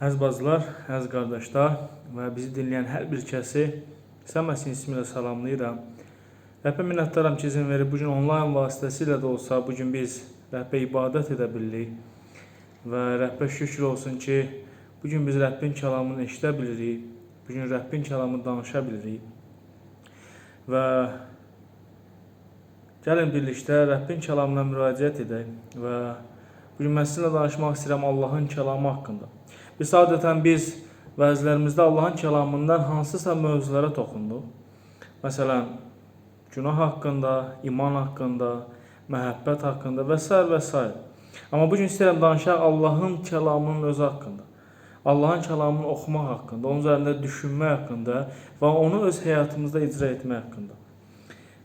Əziz bacılar, əziz qardaşlar və bizi dinləyən hər bir kəsi Səməsin ismi ilə salamlayıram. Rəbbə minnətdaram ki, izin verib bu gün onlayn vasitəsilə də olsa bu gün biz Rəbbə ibadət edə bildik. Və Rəbbə şükür olsun ki, bu gün biz Rəbbin kəlamını eşidə bilirik. Bu gün Rəbbin kəlamını danışa bilirik. Və gəlin birlikdə Rəbbin kəlamına müraciət edək və bu gün mən sizinlə danışmaq istəyirəm Allahın kəlamı haqqında. Biz adətən biz vəzlərimizdə Allahın kəlamından hansısa mövzulara toxunduq. Məsələn, günah haqqında, iman haqqında, məhəbbət haqqında və s. və s. Amma bu danışaq Allahın kəlamının özü haqqında. Allahın kəlamını oxumaq haqqında, onun üzərində düşünmək haqqında və onu öz həyatımızda icra etmək haqqında.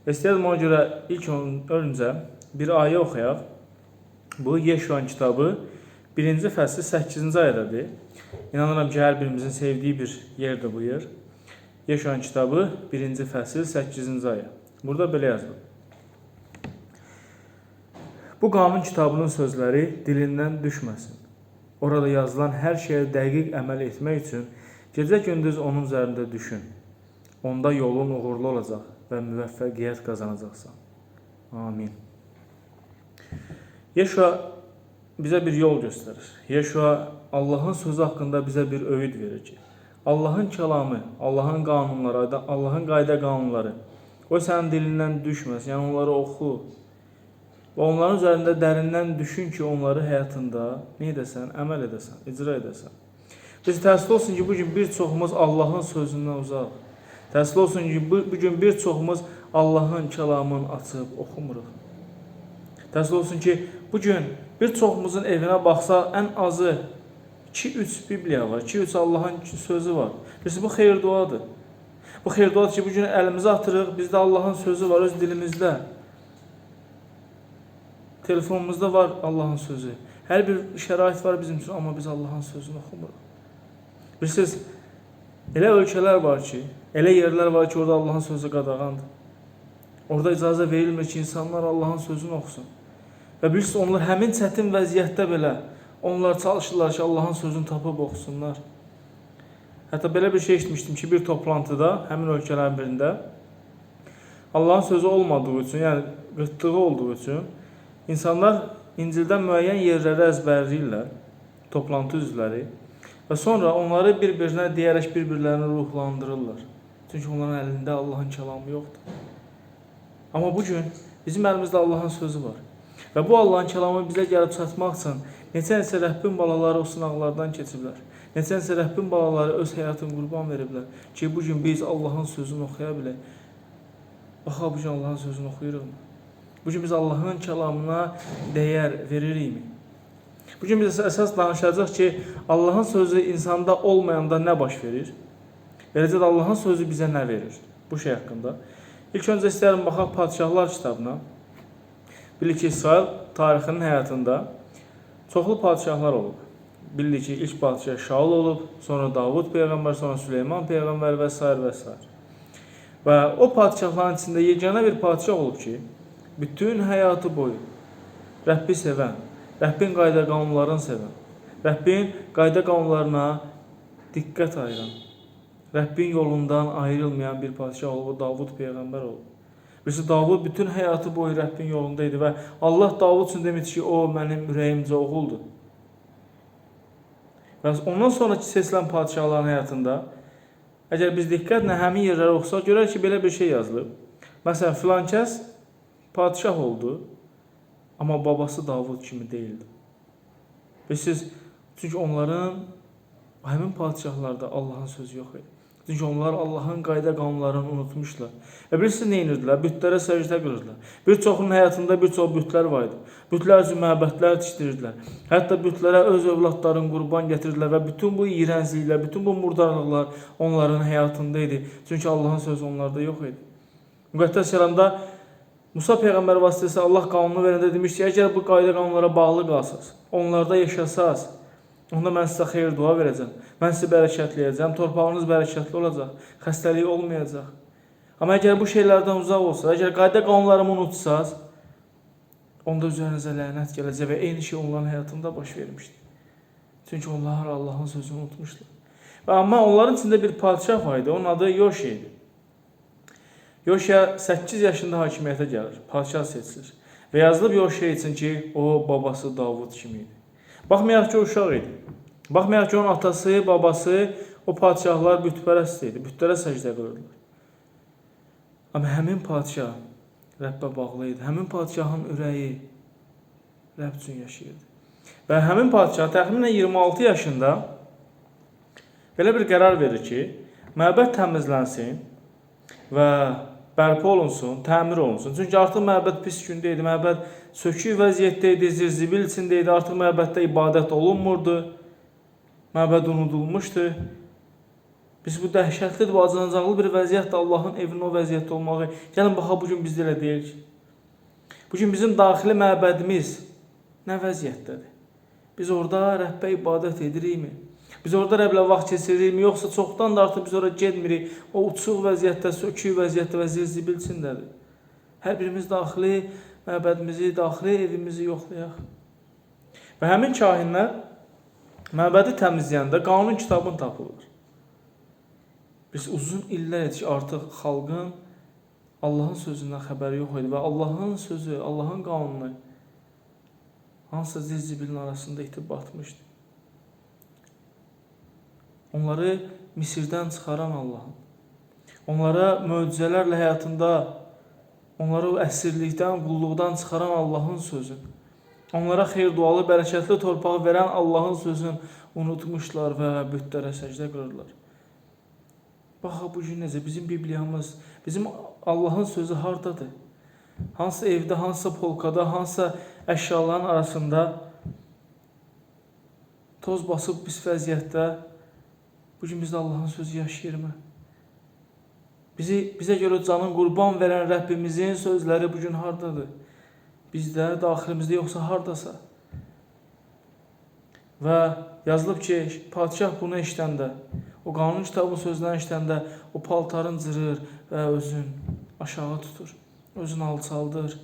Və ona görə ilk ön- öncə bir ayə oxuyaq. Bu Yeşuan kitabı 1-ci fəsli 8-ci ayədir. İnanıram ki, hər birimizin sevdiyi bir yerdir bu yer. Yeşuan kitabı 1-ci fəsil 8-ci ayə. Burada belə yazılıb. Bu qanun kitabının sözləri dilindən düşməsin. Orada yazılan hər şeyə dəqiq əməl etmək üçün gecə-gündüz onun üzərində düşün. Onda yolun uğurlu olacaq və müvəffəqiyyət qazanacaqsan. Amin. Yeşua bizə bir yol göstərir. Yeşua Allahın sözü haqqında bizə bir öyüd verir ki, Allahın kəlamı, Allahın qanunları, Allahın qayda qanunları o sənin dilindən düşməsin. Yəni onları oxu və onların üzərində dərindən düşün ki, onları həyatında nə edəsən, əməl edəsən, icra edəsən. Biz təəssüf olsun ki, bu gün bir çoxumuz Allahın sözündən uzaq. Təəssüf olsun ki, bu, bu gün bir çoxumuz Allahın kəlamını açıb oxumuruq. Təəssüf olsun ki, bu gün bir çoxumuzun evinə baxsaq ən azı 2-3 Bibliya var, 2-3 Allahın sözü var. Birisi bu xeyir duadır. Bu xeyir duadır ki, bu gün əlimizə atırıq, bizdə Allahın sözü var öz dilimizdə. Telefonumuzda var Allahın sözü. Hər bir şərait var bizim üçün, amma biz Allahın sözünü oxumuruq. Bilirsiniz, elə ölkələr var ki, elə yerlər var ki, orada Allahın sözü qadağandır. Orada icazə verilmir ki, insanlar Allahın sözünü oxusun. Və bilirsiniz, onlar həmin çətin vəziyyətdə belə onlar çalışırlar ki, Allahın sözünü tapıb oxusunlar. Hətta belə bir şey eşitmişdim ki, bir toplantıda, həmin ölkələrin birində Allahın sözü olmadığı üçün, yəni qıtlığı olduğu üçün insanlar İncildən müəyyən yerləri əzbərləyirlər, toplantı üzvləri və sonra onları bir-birinə deyərək bir-birlərini ruhlandırırlar. Çünki onların əlində Allahın kəlamı yoxdur. Amma bu gün bizim əlimizdə Allahın sözü var. Və bu Allahın kəlamı bizə gəlib çatmaq üçün neçə-neçə Rəbbin balaları o sınaqlardan keçiblər. Neçə-neçə Rəbbin balaları öz həyatını qurban veriblər ki, bu gün biz Allahın sözünü oxuya bilək. Baxa bu Allahın sözünü oxuyuruqmu? Bu gün biz Allahın kəlamına dəyər veririkmi? Bu gün biz əsas danışacağıq ki, Allahın sözü insanda olmayanda nə baş verir? Eləcə də Allahın sözü bizə nə verir? Bu şey haqqında. İlk öncə istəyirəm baxaq Padşahlar kitabına. Bilirik ki, İsrail tarixinin həyatında çoxlu padşahlar olub. Bilirik ki, ilk padşah Şaul olub, sonra Davud peyğəmbər, sonra Süleyman peyğəmbər və s. və s. Və o padşahların içində yeganə bir padşah olub ki, bütün həyatı boyu Rəbbi sevən, Rəbbin qayda qanunlarını sevən, Rəbbin qayda qanunlarına diqqət ayıran, Rəbbin yolundan ayrılmayan bir padşah olub, o Davud peyğəmbər olub. Birisi Davud bütün həyatı boyu Rəbbin yolunda idi və Allah Davud üçün demişdi ki, o mənim ürəyimcə oğuldur. Və ondan sonraki seçilən padşahların həyatında əgər biz diqqətlə həmin yerləri oxusaq, görərik ki, belə bir şey yazılıb. Məsələn, filan kəs padşah oldu, amma babası Davud kimi deyildi. Bilirsiniz, çünki onların həmin padşahlarda Allahın sözü yox idi. Çünki onlar Allahın qayda qanunlarını unutmuşlar. Və bilirsiniz nə edirdilər? Bütlərə səcdə qırırdılar. Bir çoxunun həyatında bir çox bütlər var idi. Bütlər üçün məbədlər tikdirdilər. Hətta bütlərə öz övladlarını qurban gətirdilər və bütün bu iyrəncliklər, bütün bu murdarlıqlar onların həyatında idi. Çünki Allahın sözü onlarda yox idi. Müqəddəs Kəlamda Musa peyğəmbər vasitəsilə Allah qanunu verəndə demiş ki, əgər bu qayda qanunlara bağlı qalsaz, onlarda yaşasaz, onda mən sizə xeyir dua verəcəm. Mən sizi bərəkətləyəcəm, torpağınız bərəkətli olacaq, xəstəlik olmayacaq. Amma əgər bu şeylərdən uzaq olsa, əgər qayda qanunlarımı unutsaz, onda üzərinizə lənət gələcək və eyni şey onların həyatında baş vermişdi. Çünki onlar Allahın sözünü unutmuşlar. Və amma onların içində bir padşah var idi. Onun adı Yoşe idi. Yoşe 8 yaşında hakimiyyətə gəlir. Padşah seçilir. Və yazılıb Yoşe üçün ki, o babası Davud kimi idi. Baxmayaraq ki, o uşaq idi. Baxmayaraq ki, onun atası, babası, o padşahlar bütpərəst idi. Bütlərə səcdə qılırdılar. Amma həmin padşah Rəbbə bağlı idi. Həmin padşahın ürəyi Rəbb üçün yaşayırdı. Və həmin padşah təxminən 26 yaşında belə bir qərar verir ki, məbəd təmizlənsin və bərpa olunsun, təmir olunsun. Çünki artıq məbəd pis gündə idi, məbəd sökük vəziyyətdə idi, zirzibil içində idi, artıq məbəddə ibadət olunmurdu. Məbəd unudulmuşdu. Biz bu dəhşətli acınacaqlı bir vəziyyətdə Allahın evinin o vəziyyətdə olmağı. Gəlin baxa bu gün biz də elə deyirik. Bu gün bizim daxili məbədimiz nə vəziyyətdədir? Biz orada Rəbbə ibadət edirikmi? Biz orada Rəbblə vaxt keçiririkmi, yoxsa çoxdan da artıq biz ora getmirik? O uçuq vəziyyətdə, sökük vəziyyətdə və zilzibil içindədir. Hər birimiz daxili məbədimizi, daxili evimizi yoxlayaq. Və həmin kahinlər məbədi təmizləyəndə qanun kitabını tapırlar. Biz uzun illər edik artıq xalqın Allahın sözündən xəbəri yox idi və Allahın sözü, Allahın qanunu hansısa zilzibilin arasında itib batmışdı. Onları Misirdən çıxaran Allahın, onlara möcüzələrlə həyatında onları o əsirlikdən, qulluqdan çıxaran Allahın sözü, onlara xeyir-dualı, bərəkətli torpağı verən Allahın sözünü unutmuşlar və bütlərə səcdə qırırlar. Baxa bu gün necə bizim Bibliyamız, bizim Allahın sözü hardadır? Hansı evdə, hansısa polkada, hansısa əşyaların arasında toz basıb pis vəziyyətdə bu gün bizdə Allahın sözü yaşayırmı? Bizi bizə görə canın qurban verən Rəbbimizin sözləri bu gün hardadır? Bizdə, daxilimizdə yoxsa hardasa? Və yazılıb ki, padşah bunu eşidəndə, o qanun kitabının sözlərini eşidəndə o paltarın cırır və özün aşağı tutur. Özünü alçaldır.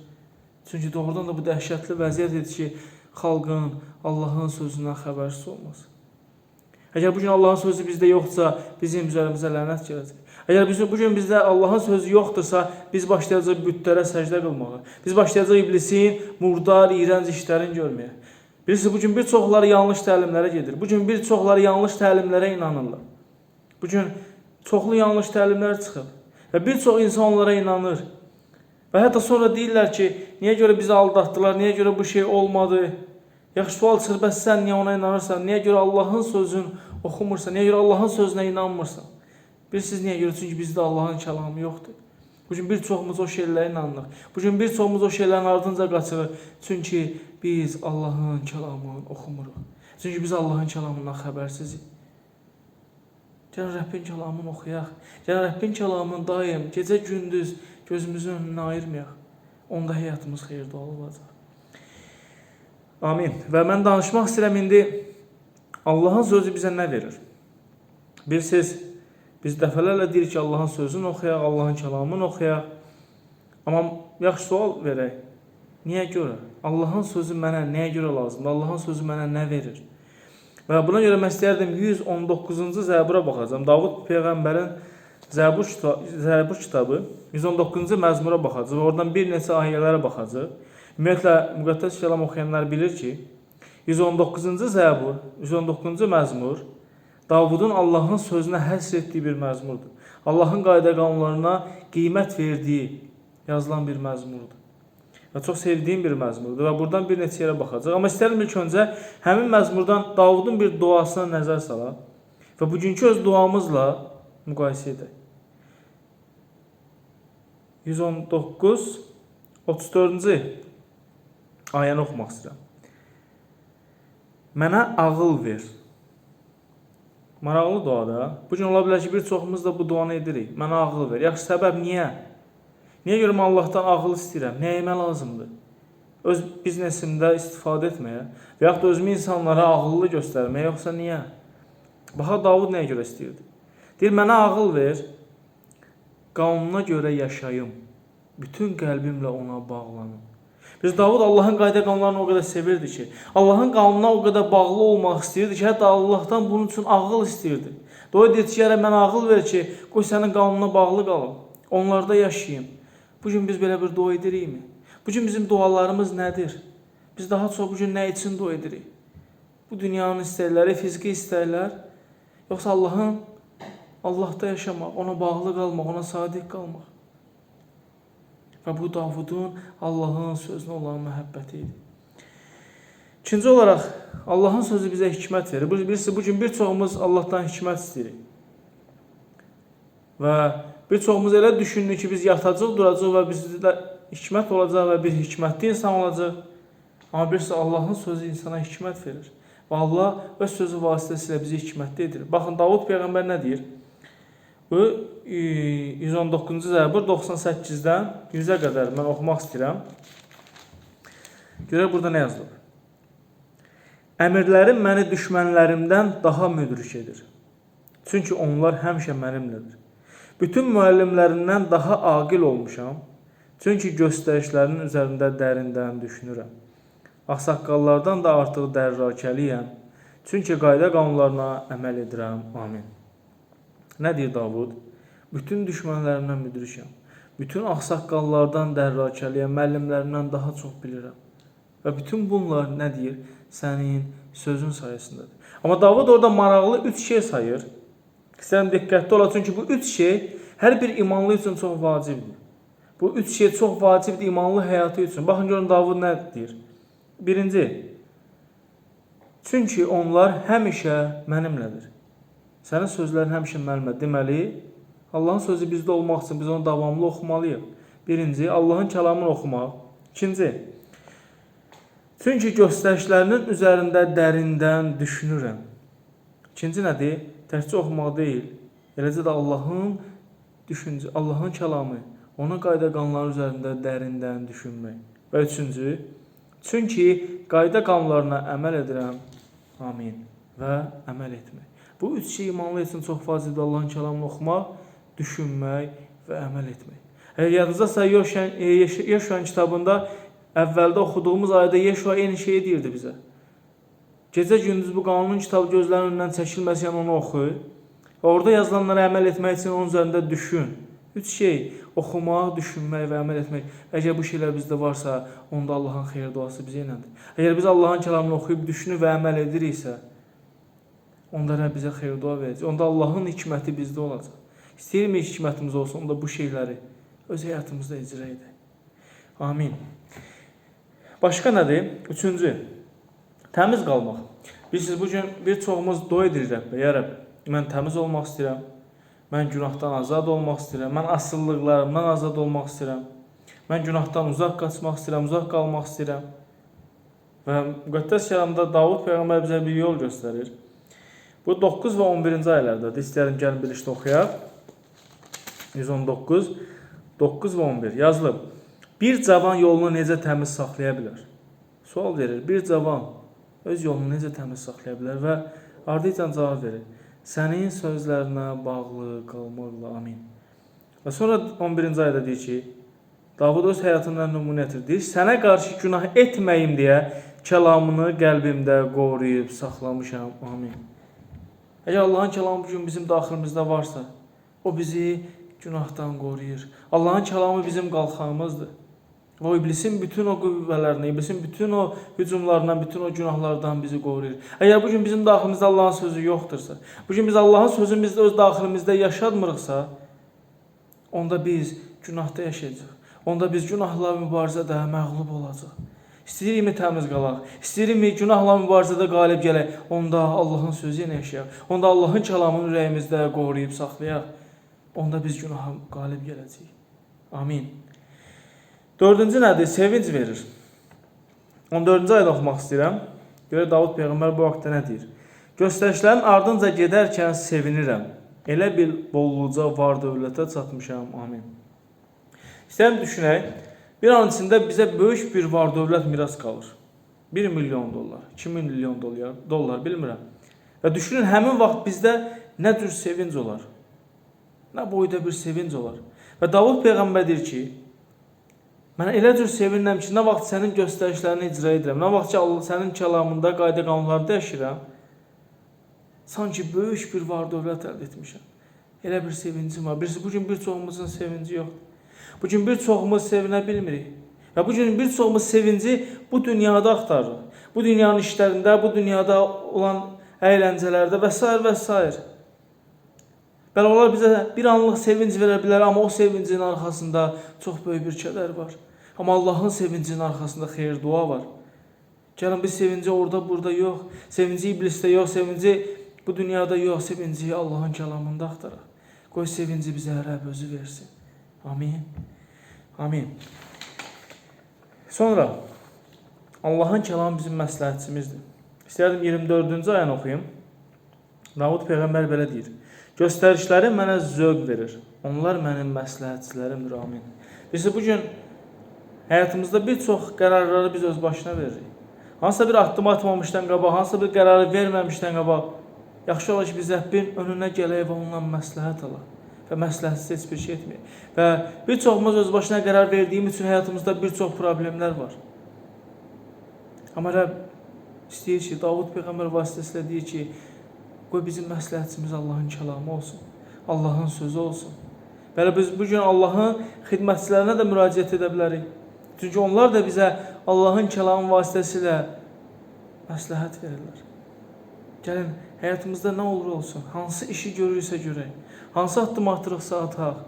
Çünki doğrudan da bu dəhşətli vəziyyət edir ki, xalqın Allahın sözündən xəbərsiz olması. Əgər bu gün Allahın sözü bizdə yoxsa, bizim üzərimizə lənət gələcək. Əgər bizim bu gün bizdə Allahın sözü yoxdursa, biz başlayacağıq bütlərə səcdə qılmağa. Biz başlayacağıq iblisin murdar, iyrənc işlərini görməyə. Bilirsiniz, bu gün bir çoxları yanlış təlimlərə gedir. Bu gün bir çoxları yanlış təlimlərə inanırlar. Bu gün çoxlu yanlış təlimlər çıxıb və bir çox insan onlara inanır. Və hətta sonra deyirlər ki, niyə görə bizi aldatdılar, niyə görə bu şey olmadı? Yaxşı sual çıxır, bəs sən niyə ona inanırsan? Niyə görə Allahın sözünü oxumursan? Niyə görə Allahın sözünə inanmırsan? Bilirsiniz niyə görə? Çünki bizdə Allahın kəlamı yoxdur. Bu gün bir çoxumuz o şeylərə inanırıq. Bu gün bir çoxumuz o şeylərin ardınca qaçırıq. Çünki biz Allahın kəlamını oxumuruq. Çünki biz Allahın kəlamından xəbərsizik. Gəlin Rəbbin kəlamını oxuyaq. Gəlin Rəbbin kəlamını daim, gecə gündüz gözümüzün önündən ayırmayaq. Onda həyatımız xeyirli olacaq. Amin. Və mən danışmaq istəyirəm indi Allahın sözü bizə nə verir? Bilirsiniz, biz dəfələrlə deyirik ki, Allahın sözünü oxuyaq, Allahın kəlamını oxuyaq. Amma yaxşı sual verək. Niyə görə? Allahın sözü mənə nəyə görə lazımdır? Allahın sözü mənə nə verir? Və buna görə mən istəyərdim 119-cu Zəbura baxacağam. Davud peyğəmbərin Zəbur Zəbur kitabı 119-cu məzmura baxacağıq. Oradan bir neçə ayələrə baxacağıq. Ümumiyyətlə müqəddəs kəlam oxuyanlar bilir ki, 119-cu Zəbur, 119-cu məzmur Davudun Allahın sözünə həsr etdiyi bir məzmurdur. Allahın qayda qanunlarına qiymət verdiyi yazılan bir məzmurdur. Və çox sevdiyim bir məzmurdur və buradan bir neçə yerə baxacağıq. Amma istərdim ilk öncə həmin məzmurdan Davudun bir duasına nəzər salaq və bugünkü öz duamızla müqayisə edək. 119 34-cü ayəni oxumaq istəyirəm. Mənə ağıl ver. Maraqlı duadır. Bu gün ola bilər ki, bir çoxumuz da bu duanı edirik. Mənə ağıl ver. Yaxşı səbəb niyə? Niyə görə mən Allahdan ağıl istəyirəm? Nəyimə lazımdır? Öz biznesimdə istifadə etməyə və yaxud da özümü insanlara ağıllı göstərməyə, yoxsa niyə? Baxa Davud nəyə görə istəyirdi? Deyir, mənə ağıl ver, qanununa görə yaşayım, bütün qəlbimlə ona bağlanım. Biz Davud Allahın qayda qanunlarını o qədər sevirdi ki, Allahın qanununa o qədər bağlı olmaq istəyirdi ki, hətta Allahdan bunun üçün ağıl istəyirdi. Doğa deyir ki, "Yərə mənə ağıl ver ki, qoy sənin qanununa bağlı qalım. Onlarda yaşayım." Bu gün biz belə bir dua edirikmi? Bu gün bizim dualarımız nədir? Biz daha çox bu gün nə üçün dua edirik? Bu dünyanın istəkləri, fiziki istəklər, yoxsa Allahın Allahda yaşamaq, ona bağlı qalmaq, ona sadiq qalmaq. Və bu Davudun Allahın sözünə olan məhəbbəti idi. İkinci olaraq Allahın sözü bizə hikmət verir. Bilirsiniz, bu gün bir çoxumuz Allahdan hikmət istəyirik. Və bir çoxumuz elə düşündük ki, biz yatacaq, duracaq və bizdə hikmət olacaq və bir hikmətli insan olacaq. Amma bilirsiniz, Allahın sözü insana hikmət verir. Və Allah öz sözü vasitəsilə bizi hikmətli edir. Baxın, Davud Peyğəmbər nə deyir? Bu e, 119-cu Zəbur 98-dən 100-ə qədər mən oxumaq istəyirəm. Görək burada nə yazılıb. Əmirlərim məni düşmənlərimdən daha müdrik edir. Çünki onlar həmişə mənimlədir. Bütün müəllimlərindən daha aqil olmuşam. Çünki göstərişlərinin üzərində dərindən düşünürəm. Ağsaqqallardan da artıq dərrakəliyəm. Çünki qayda qanunlarına əməl edirəm. Amin. Nə deyir Davud? Bütün düşmənlərimdən müdrikəm. Bütün ağsaqqallardan dərrakəliyəm, müəllimlərimdən daha çox bilirəm. Və bütün bunlar nə deyir? Sənin sözün sayəsindədir. Amma Davud orada maraqlı üç şey sayır. İstəyirəm diqqətli ola, çünki bu üç şey hər bir imanlı üçün çox vacibdir. Bu üç şey çox vacibdir imanlı həyatı üçün. Baxın görün Davud nə deyir? Birinci, çünki onlar həmişə mənimlədir. Sənin sözlərin həmişə mənimlə. Deməli, Allahın sözü bizdə olmaq üçün biz onu davamlı oxumalıyıq. Birinci, Allahın kəlamını oxumaq. İkinci, çünki göstərişlərinin üzərində dərindən düşünürəm. İkinci nədir? Təkcə oxumaq deyil, eləcə də Allahın düşüncə, Allahın kəlamı, onun qayda qanunları üzərində dərindən düşünmək. Və üçüncü, çünki qayda qanunlarına əməl edirəm. Amin. Və əməl etmək. Bu üç şey imanlı üçün çox vacibdir. Allahın kəlamını oxumaq, düşünmək və əməl etmək. Əgər yadınızdasa Yoşan, e, Yeşuan kitabında əvvəldə oxuduğumuz ayədə Yeşua eyni şeyi deyirdi bizə. Gecə gündüz bu qanunun kitabı gözlərinin önündən çəkilməsən onu oxu. Və orada yazılanlara əməl etmək üçün onun üzərində düşün. Üç şey: oxumaq, düşünmək və əməl etmək. Əgər bu şeylər bizdə varsa, onda Allahın xeyir duası bizə iləndir. Əgər biz Allahın kəlamını oxuyub düşünür və əməl ediriksə, onda Rəbb bizə xeyir dua verəcək. Onda Allahın hikməti bizdə olacaq. İstəyirmi hikmətimiz olsun, onda bu şeyləri öz həyatımızda icra edək. Amin. Başqa nədir? Üçüncü, təmiz qalmaq. Bilirsiniz, bu gün bir çoxumuz dua edirik Rəbbə. Ya Rəbb, mən təmiz olmaq istəyirəm. Mən günahdan azad olmaq istəyirəm. Mən asıllıqlarımdan azad olmaq istəyirəm. Mən günahdan uzaq qaçmaq istəyirəm, uzaq qalmaq istəyirəm. Və müqəddəs kəlamda Davud peyğəmbər bizə bir yol göstərir. Bu 9 və 11-ci ayələrdə. İstəyirəm gəlin birlikdə oxuyaq. 119 9 və 11 yazılıb. Bir cavan yolunu necə təmiz saxlaya bilər? Sual verir. Bir cavan öz yolunu necə təmiz saxlaya bilər və ardınca cavab verir. Sənin sözlərinə bağlı qalmaqla amin. Və sonra 11-ci ayədə deyir ki, Davud öz həyatından nümunə gətirir. Deyir, sənə qarşı günah etməyim deyə kəlamını qəlbimdə qoruyub saxlamışam. Amin. Əgər Allahın kəlamı bu gün bizim daxilimizdə varsa, o bizi günahdan qoruyur. Allahın kəlamı bizim qalxağımızdır. O iblisin bütün o qüvvələrini, iblisin bütün o hücumlarından, bütün o günahlardan bizi qoruyur. Əgər bu gün bizim daxilimizdə Allahın sözü yoxdursa, bu gün biz Allahın sözünü bizdə öz daxilimizdə yaşadmırıqsa, onda biz günahda yaşayacağıq. Onda biz günahla mübarizədə məğlub olacaq. İstəyirikmi təmiz qalaq? İstəyirikmi günahla mübarizədə qalib gələk? Onda Allahın sözü ilə yaşayaq. Onda Allahın kəlamını ürəyimizdə qoruyub saxlayaq. Onda biz günaha qalib gələcəyik. Amin. Dördüncü nədir? Sevinc verir. 14-cü ayda oxumaq istəyirəm. Görə Davud peyğəmbər bu vaxtda nə deyir? Göstərişlərin ardınca gedərkən sevinirəm. Elə bil bolluca var dövlətə çatmışam. Amin. İstəyirəm düşünək. Bir an içində bizə böyük bir var dövlət miras qalır. 1 milyon dollar, 2 milyon dollar, dollar bilmirəm. Və düşünün həmin vaxt bizdə nə cür sevinc olar? Nə boyda bir sevinc olar? Və Davud peyğəmbər deyir ki, Mən elə cür sevinirəm ki, nə vaxt sənin göstərişlərini icra edirəm, nə vaxt ki, Allah sənin kəlamında qayda qanunlarda yaşayıram, sanki böyük bir var-dövlət əldə etmişəm. Elə bir sevincim var. Birisi bu gün bir çoxumuzun sevinci yoxdur. Bu gün bir çoxumuz sevinə bilmirik. Və bu gün bir çoxumuz sevinci bu dünyada axtarırıq. Bu dünyanın işlərində, bu dünyada olan əyləncələrdə və s. və. Bəli, onlar bizə bir anlıq sevinc verə bilər, amma o sevincin arxasında çox böyük bir kədər var. Amma Allahın sevincinin arxasında xeyir dua var. Gəlin biz sevinci orada, burada yox. Sevinci iblisdə yox, sevinci bu dünyada yox, sevinci Allahın kəlamında axtaraq. Qoy sevinci bizə Rəbb özü versin. Amin. Amin. Sonra Allahın kəlamı bizim məsləhətçimizdir. İstərdim 24-cü ayəni oxuyum. Davud peyğəmbər belə deyir: Göstərişləri mənə zövq verir. Onlar mənim məsləhətçilərimdir. Amin. Biz bu gün həyatımızda bir çox qərarları biz öz başına veririk. Hansısa bir addım atmamışdan qabaq, hansısa bir qərarı verməmişdən qabaq, yaxşı olar ki, biz Rəbbin önünə gələk və ondan məsləhət alaq və məsləhətsiz heç bir şey etməyək. Və bir çoxumuz öz başına qərar verdiyimiz üçün həyatımızda bir çox problemlər var. Amma Rəbb istəyir ki, Davud peyğəmbər vasitəsilə deyir ki, qoy bizim məsləhətçimiz Allahın kəlamı olsun. Allahın sözü olsun. Belə biz bu gün Allahın xidmətçilərinə də müraciət edə bilərik. Çünki onlar da bizə Allahın kəlamı vasitəsilə məsləhət verirlər. Gəlin, həyatımızda nə olur olsun, hansı işi görürsə görək, hansı addım atırıqsa ataq,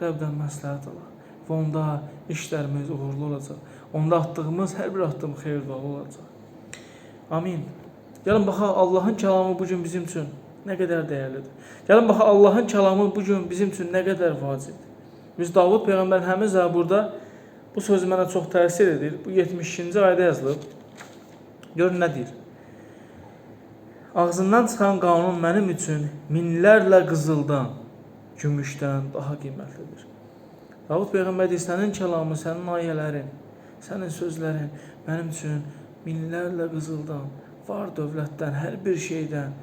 Rəbdən məsləhət alaq. Və onda işlərimiz uğurlu olacaq. Onda atdığımız hər bir addım xeyirli olacaq. Amin. Gəlin baxaq Allahın kəlamı bu gün bizim üçün nə qədər dəyərlidir. Gəlin baxaq Allahın kəlamı bu gün bizim üçün nə qədər vacibdir. Biz Davud peyğəmbərin həmin zəburda bu söz mənə çox təsir edir. Bu 72-ci ayədə yazılıb. Gör nə deyir? Ağzından çıxan qanun mənim üçün minlərlə qızıldan, gümüşdən daha qiymətlidir. Davud peyğəmbər deyir, sənin kəlamın, sənin ayələrin, sənin sözlərin mənim üçün minlərlə qızıldan, var dövlətdən, hər bir şeydən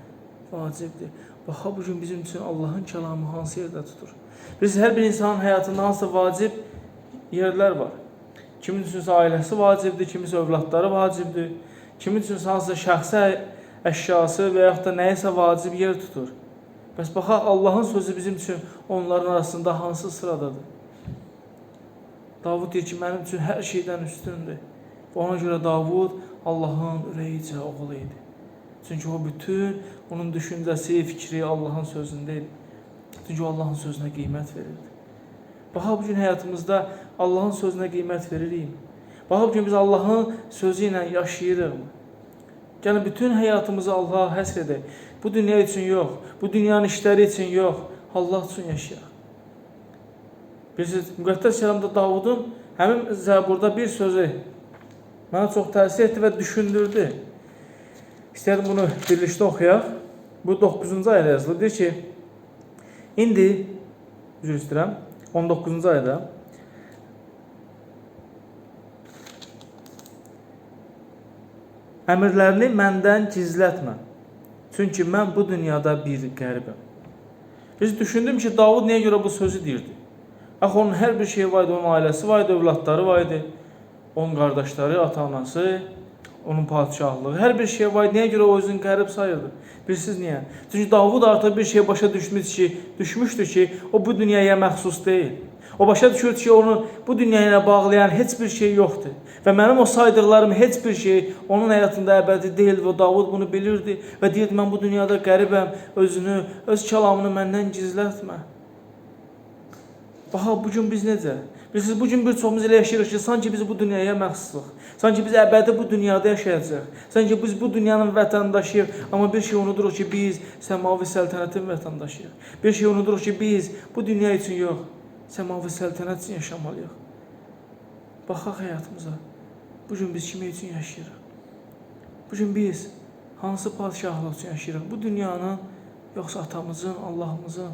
vacibdir. Baxa bu gün bizim üçün Allahın kəlamı hansı yerdə tutur? Biz hər bir insanın həyatında hansı vacib yerlər var. Kimin üçünsə ailəsi vacibdir, kimisə övladları vacibdir, kimin üçünsə hansısa şəxsi əşyası və yaxud da nəyisə vacib yer tutur. Bəs baxaq Allahın sözü bizim üçün onların arasında hansı sıradadır? Davud deyir ki, mənim üçün hər şeydən üstündür. Ona görə Davud Allahın ürəyicə oğlu idi. Çünki o bütün onun düşüncəsi, fikri Allahın sözündə idi. Çünki o Allahın sözünə qiymət verirdi. Baxa bu gün həyatımızda Allahın sözünə qiymət veririk. Baxa bu gün biz Allahın sözü ilə yaşayırıqmı? Gəlin bütün həyatımızı Allaha həsr edək. Bu dünya üçün yox, bu dünyanın işləri üçün yox, Allah üçün yaşayaq. Bilirsiniz, Müqəddəs kəlamda Davudun həmin zəburda bir sözü mənə çox təsir etdi və düşündürdü. İstəyirəm bunu birlikdə oxuyaq. Bu 9-cu ayədə yazılır. Deyir ki, indi üzr istəyirəm, 19-cu ayədə Əmrlərini məndən gizlətmə. Çünki mən bu dünyada bir qəribəm. Biz düşündüm ki, Davud niyə görə bu sözü deyirdi? Axı onun hər bir şeyi var idi, onun ailəsi var idi, övladları var idi, onun qardaşları, ata-anası, onun padişahlığı, hər bir şey var idi. Niyə görə o özünü qərib sayırdı? Bilirsiniz niyə? Çünki Davud artıq bir şey başa düşmüş ki, düşmüşdü ki, o bu dünyaya məxsus deyil. O başa düşürdü ki, onu bu dünya ilə bağlayan heç bir şey yoxdur. Və mənim o saydıqlarım heç bir şey onun həyatında əbədi deyil və Davud bunu bilirdi və deyirdi, mən bu dünyada qəribəm, özünü, öz kəlamını məndən gizlətmə. Baxa, bugün biz necə? Bilirsiniz, bugün bir çoxumuz elə yaşayırıq ki, sanki biz bu dünyaya məxsusuq. Sanki biz əbədi bu dünyada yaşayacaq. Sanki biz bu dünyanın vətəndaşıyıq, amma bir şey unuduruq ki, biz səmavi səltənətin vətəndaşıyıq. Bir şey unuduruq ki, biz bu dünya üçün yox, səmavi səltənət üçün yaşamalıyıq. Baxaq həyatımıza. Bu gün biz kimi üçün yaşayırıq? Bu gün biz hansı padşahlıq üçün yaşayırıq? Bu dünyanın yoxsa atamızın, Allahımızın?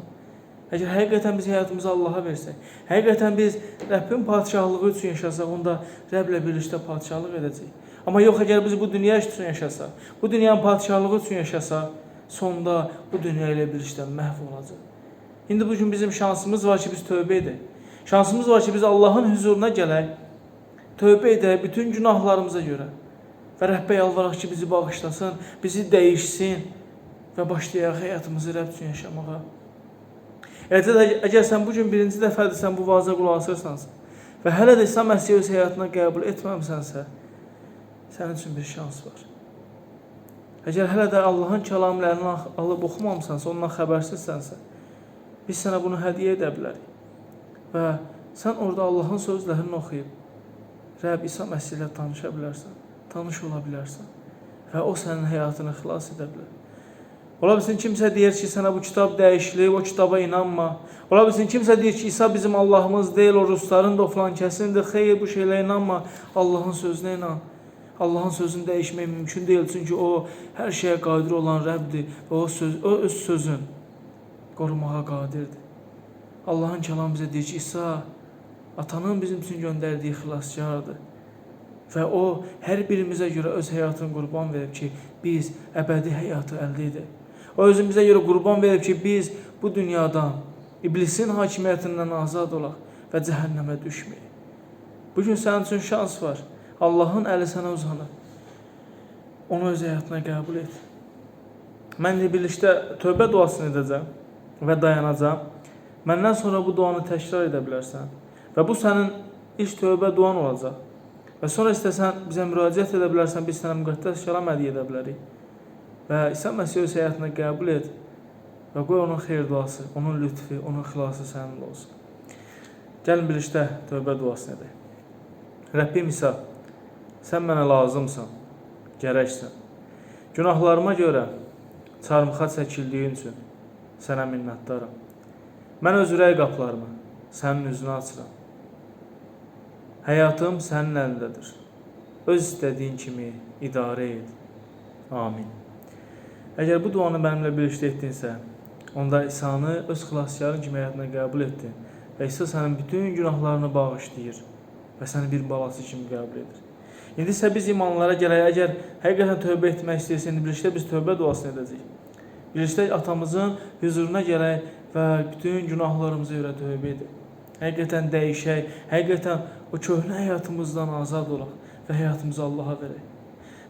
Əgər həqiqətən biz həyatımızı Allaha versək, həqiqətən biz Rəbbin padşahlığı üçün yaşasaq, onda Rəbblə birlikdə padşahlıq edəcəyik. Amma yox, əgər biz bu dünya üçün yaşasaq, bu dünyanın padşahlığı üçün yaşasaq, sonda bu dünya ilə birlikdə məhv olacaq. İndi bu gün bizim şansımız var ki, biz tövbə edək. Şansımız var ki biz Allahın huzuruna gələk, tövbə edək bütün günahlarımıza görə və Rəbbə yalvaraq ki, bizi bağışlasın, bizi dəyişsin və başlayaq həyatımızı Rəbb üçün yaşamağa. Eləcə də əgər sən bu gün birinci dəfədir sən bu vaaza qulaq asırsansa və hələ də İsa Məsihi öz həyatına qəbul etməmisənsə, sənin üçün bir şans var. Əgər hələ də Allahın kəlamlarını alıb oxumamısansa, ondan xəbərsizsənsə, biz sənə bunu hədiyyə edə bilərik. Və sən orada Allahın sözlərini oxuyub Rəbb İsa Məsih ilə tanışa bilərsən, tanış ola bilərsən və o sənin həyatını xilas edə bilər. Ola bilsin kimsə deyir ki, sənə bu kitab dəyişilib, o kitaba inanma. Ola bilsin kimsə deyir ki, İsa bizim Allahımız deyil, o rusların da o filan kəsindir. Xeyr, bu şeylərə inanma. Allahın sözünə inan. Allahın sözünü dəyişmək mümkün deyil, çünki o hər şeyə qadir olan Rəbbdir və o söz o öz sözün qorumağa qadirdir. Allahın kəlamı bizə deyir ki, İsa atanın bizim üçün göndərdiyi xilaskardır. Və o hər birimizə görə öz həyatını qurban verib ki, biz əbədi həyatı əldə edək. O özümüzə görə qurban verib ki, biz bu dünyadan iblisin hakimiyyətindən azad olaq və cəhənnəmə düşməyək. Bu gün sənin üçün şans var. Allahın əli sənə uzanır. Onu öz həyatına qəbul et. Mən də birlikdə tövbə duasını edəcəm və dayanacağam. Məndən sonra bu duanı təkrar edə bilərsən. Və bu sənin ilk tövbə duan olacaq. Və sonra istəsən bizə müraciət edə bilərsən, biz sənə müqəddəs kəlam hədiyyə edə bilərik. Və İsa Məsih öz həyatına qəbul et və qoy onun xeyir duası, onun lütfi, onun xilası səninlə olsun. Gəlin birlikdə tövbə duasını edək. Rəbbim İsa, sən mənə lazımsan, gərəksən. Günahlarıma görə çarmıxa çəkildiyin üçün sənə minnətdaram. Mən öz ürək qapılarımı sənin üzünə açıram. Həyatım sənin əlindədir. Öz istədiyin kimi idarə et. Amin. Əgər bu duanı mənimlə birlikdə etdinsə, onda İsa'nı öz xilaskarın kimi həyatına qəbul etdin və İsa sənin bütün günahlarını bağışlayır və səni bir balası kimi qəbul edir. İndi isə biz imanlara gələk, əgər həqiqətən tövbə etmək istəyirsən, birlikdə biz tövbə duasını edəcəyik. Birlikdə atamızın huzuruna gələk və bütün günahlarımıza görə tövbə edək. Həqiqətən dəyişək, həqiqətən o köhnə həyatımızdan azad olaq və həyatımızı Allaha verək.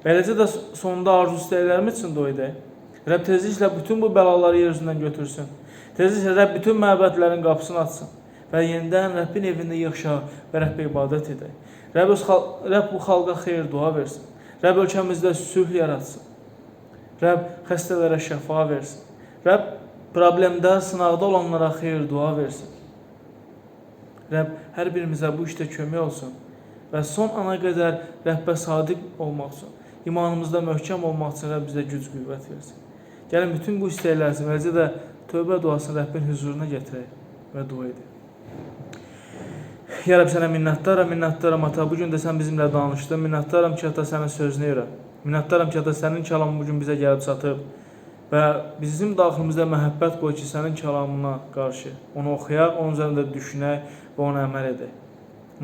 Beləcə də sonunda arzu istəklərimiz üçün dua edək. Rəbb tezliklə bütün bu bəlaları yer üzündən götürsün. Tezliklə Rəbb bütün məbədlərin qapısını açsın və yenidən Rəbbin evində yığışaq və Rəbbə ibadət edək. Rəbb, öz Rəbb bu xalqa xeyir dua versin. Rəbb ölkəmizdə sülh yaratsın. Rəbb xəstələrə şəfa versin. Rəbb problemdə, sınaqda olanlara xeyir dua versin. Rəbb hər birimizə bu işdə kömək olsun və son ana qədər Rəbbə sadiq olmaq üçün, imanımızda möhkəm olmaq üçün Rəbb bizə güc qüvvət versin. Gəlin bütün bu istəklər üçün eləcə də tövbə duasını Rəbbin huzuruna gətirək və dua edək. Ya Rəbb sənə minnətdaram, minnətdaram ata. Bu gün də sən bizimlə danışdın. Minnətdaram ki, ata sənin sözünə görə. Minnətdaram ki, ata sənin kəlamın bu gün bizə gəlib çatıb və bizim daxilimizdə məhəbbət qoy ki, sənin kəlamına qarşı onu oxuyaq, onun üzərində düşünək və ona əməl edək.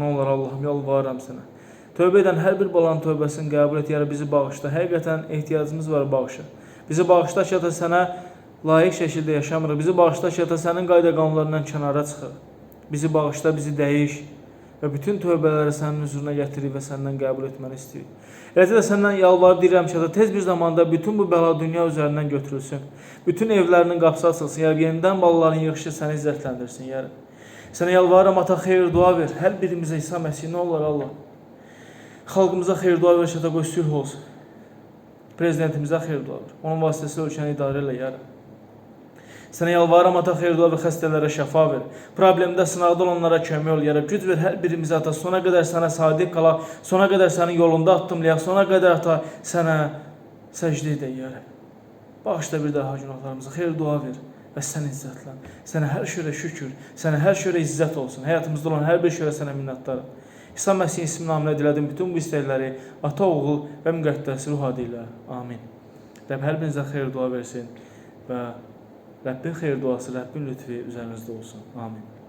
Nə olar Allahım, yalvarıram sənə. Tövbə edən hər bir balanın tövbəsini qəbul et, Rəbb, bizi bağışla. Həqiqətən ehtiyacımız var bağışa. Bizi bağışla ki, ata sənə layiq şəkildə yaşamırıq. Bizi bağışla ki, ata sənin qayda qanunlarından kənara çıxırıq. Bizi bağışla, bizi dəyiş və bütün tövbələri sənin huzuruna gətirib və səndən qəbul etməni istəyirik. Eləcə də səndən yalvarıb deyirəm ki, tez bir zamanda bütün bu bəla dünya üzərindən götürülsün. Bütün evlərinin qapısı açılsın, ya yenidən balaların yığışı səni izzətləndirsin, ya Sənə yalvarıram, ata xeyir dua ver. Hər birimizə İsa Məsih nə olar Allah. Xalqımıza xeyir dua ver, şəta qoy sülh olsun. Prezidentimizə xeyir dua ver. Onun vasitəsilə ölkəni idarə elə, ya Sənə yalvarıram ata xeyir dua və xəstələrə şəfa ver. Problemdə, sınaqda olanlara kömək ol, yarab. Güc ver hər birimizə ata. Sona qədər sənə sadiq qalaq. Sona qədər sənin yolunda addımlayaq. Sona qədər ata sənə səcdə edək, yarab. Bağışla bir daha günahlarımızı. Xeyir dua ver və sən izzətlən. Sənə hər şeyə şükür. Sənə hər şeyə izzət olsun. Həyatımızda olan hər bir şeyə sənə minnətdaram. İsa Məsihin ismi namına dilədim bütün bu istəkləri ata, oğul və müqəddəs ruh adı ilə. Amin. Rəbb hər birinizə xeyir dua versin və Rəbbin xeyir duası, Rəbbin lütfi üzərinizdə olsun. Amin.